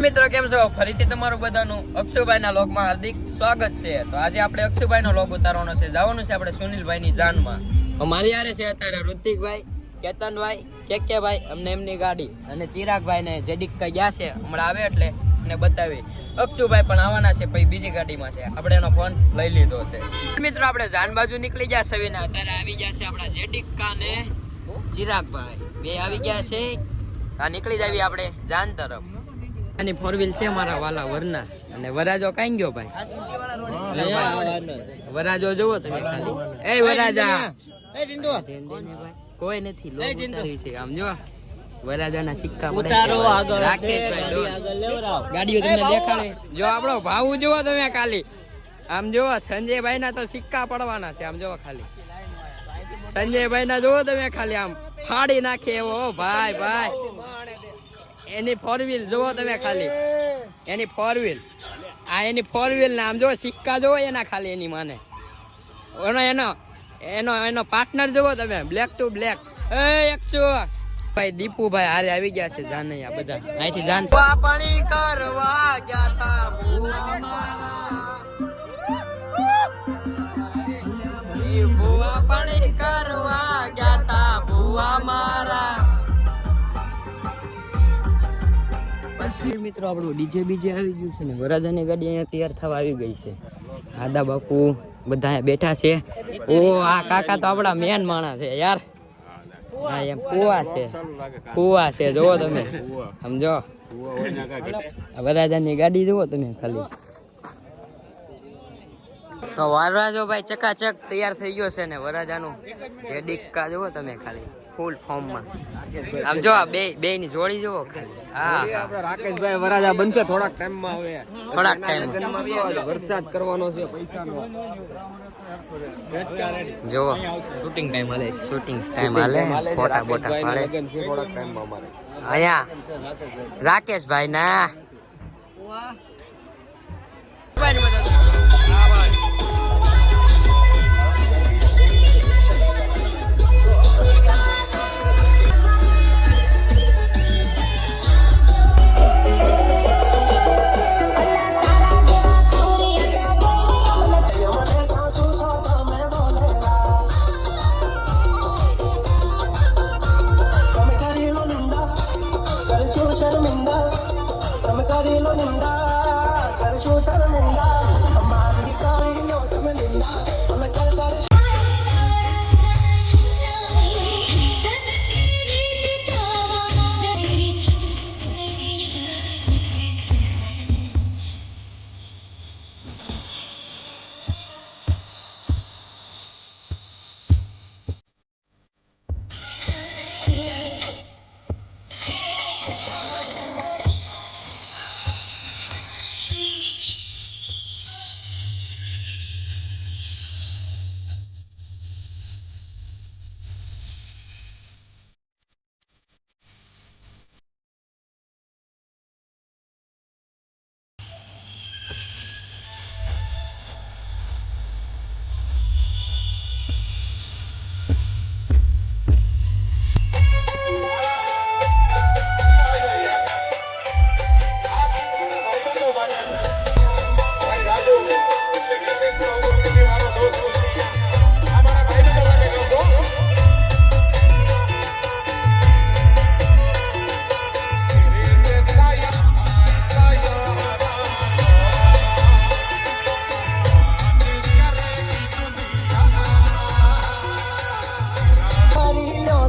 મિત્રો, કેમ છો? ફરીથી તમારું બધાનું અક્ષુભાઈના લોગમાં હાર્દિક સ્વાગત છે. તો આજે આપણે અક્ષુભાઈનો લોગ ઉતારવાનો છે. જવાનું છે આપણે સુનિલભાઈની જાનમાં. અમારી યારે છે અત્યારે ઋતિકભાઈ કેતનભાઈ, કેકેભાઈ, અમને એમની ગાડી અને ચિરાગભાઈ ને જેડિક ગયા છે, હમણાં આવે એટલે ને બતાવી. અક્ષુભાઈ પણ આવવાના છે, પછી બીજી ગાડીમાં છે. આપણે એનો ફોન લઈ લીધો છે. મિત્રો, આપણે જાન બાજુ નીકળી ગયા સવીના અત્યારે આવી ગયા છે આપણા જેડિકા ને ચિરાગભાઈ. બે આવી ગયા છે. આ નીકળી જાવી આપણે જાન તરફ. આની ફોર વ્હીલ છે અમારા વાલા વરના. અને વરાજો કાઈ ગયો ભાઈ? વરાજો જોવો તમે ખાલી. એ વરાજા. કોઈ નથી લોક ઉતારી છે આમ જો. વરાજાના સિક્કા પડે છે. રાકેશભાઈ. ગાડીઓ તમને દેખાડે. જો આપણો ભાવ જોવો તમે ખાલી. આમ જોવો સંજયભાઈ ના તો સિક્કા પડવાના છે આમ જોવો ખાલી. સંજયભાઈ ના જોવો તમે ખાલી આમ. ફાડી નાખે એવો હો ભાઈ ભાઈ. એની ફોર વ્હીલ જોવો તમે ખાલી. એની ફોર વ્હીલ આ એની ફોર વ્હીલ નામ જોવો, સિક્કા જોવો એના ખાલી એની માને. એનો એનો એનો એનો પાર્ટનર જોવો તમે બ્લેક ટુ બ્લેક એ એકસો ભાઈ, દીપુભાઈ હારે આવી ગયા છે જાનૈયા બધા. અહીંથી જાન પાણી કરવા ગયા તા. ભૂવા પાણી કરવા ગયા તા ભૂવા મારા મિત્રો, આપણું ડીજે બીજે આવી ગયું છે ને વરાજાની ગાડી અહીંયા તૈયાર થવા આવી ગઈ છે. આદા બાપુ બધા બેઠા છે. ઓ, આ કાકા તો આપણા મેન માણસ છે યાર. ફુવા છે. કુવા છે, જોવો તમે. સમજો. વરરાજાની ગાડી જોવો તમે ખાલી. તો વરરાજો ભાઈ ચકાચક તૈયાર થઈ ગયો છે ને વરાજાનું જે ડિક્કા જોવો તમે ખાલી. ફૂલ ફોર્મમાં આમ જો બે બે ની જોડી જોવો ખાલી. હા. આપણે રાકેશભાઈ વરાજા બનશે થોડાક ટાઈમમાં હવે. થોડાક ટાઈમ વરસાદ કરવાનો છે પૈસાનો. જોવો શૂટિંગ ટાઈમ હાલે શૂટિંગ ટાઈમ હાલે. ફોટા બોટા પાડે થોડાક ટાઈમમાં અમારે. અહીંયા. રાકેશભાઈ ના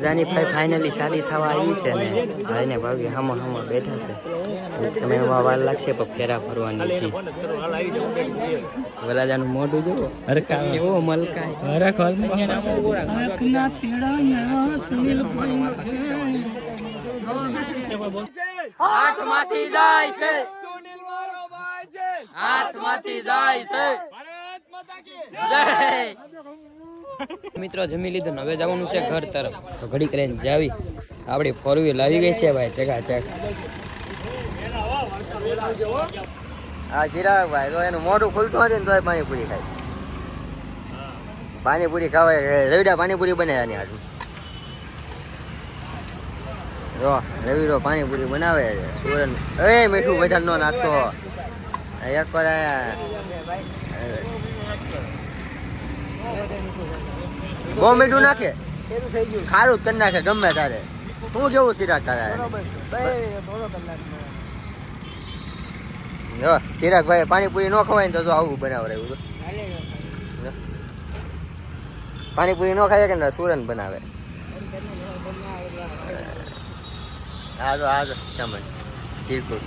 બધાની ભાઈ ફાઇનલી શાદી થવા આવી છે ને ભાઈને ભાવી હામા હામા બેઠા છે. ટૂંક સમયમાં વાર લાગશે પણ ફેરા ફરવાની છે વરાજાનું મોઢું જુઓ. એવો મલકાય. હાથમાંથી જાય છે. હાથમાંથી જાય છે. જય. મિત્રો, જમી લીધું હવે જવાનું છે ઘર તરફ. તો ઘડીક લઈને જાવી. આપણી ફોર વ્હીલ આવી ગઈ છે ભાઈ, ચકા, ચક. હા ચિરાગભાઈ તો એનું મોઢું ખુલતું હતું ને પાણીપુરી ખાય. પાણીપુરી ખાવાય રવિડા પાણીપુરી બને ની હાજુ જો, રવિડો પાણીપુરી બનાવે છે સુરન એ મીઠું બધા નો નાખતો. એક વાર આયા. બહુ મીઠું નાખે? ખારું જ કરી નાખે ગમે તારે શું કેવું ચિરાગ તારે? જો ચિરાગભાઈ પાણીપુરી ન ખવાય તો આવું બનાવરાયું તો પાણીપુરી ન ખાય કે સુરન બનાવે. હા જો હા જો ચમન ચીરકુટ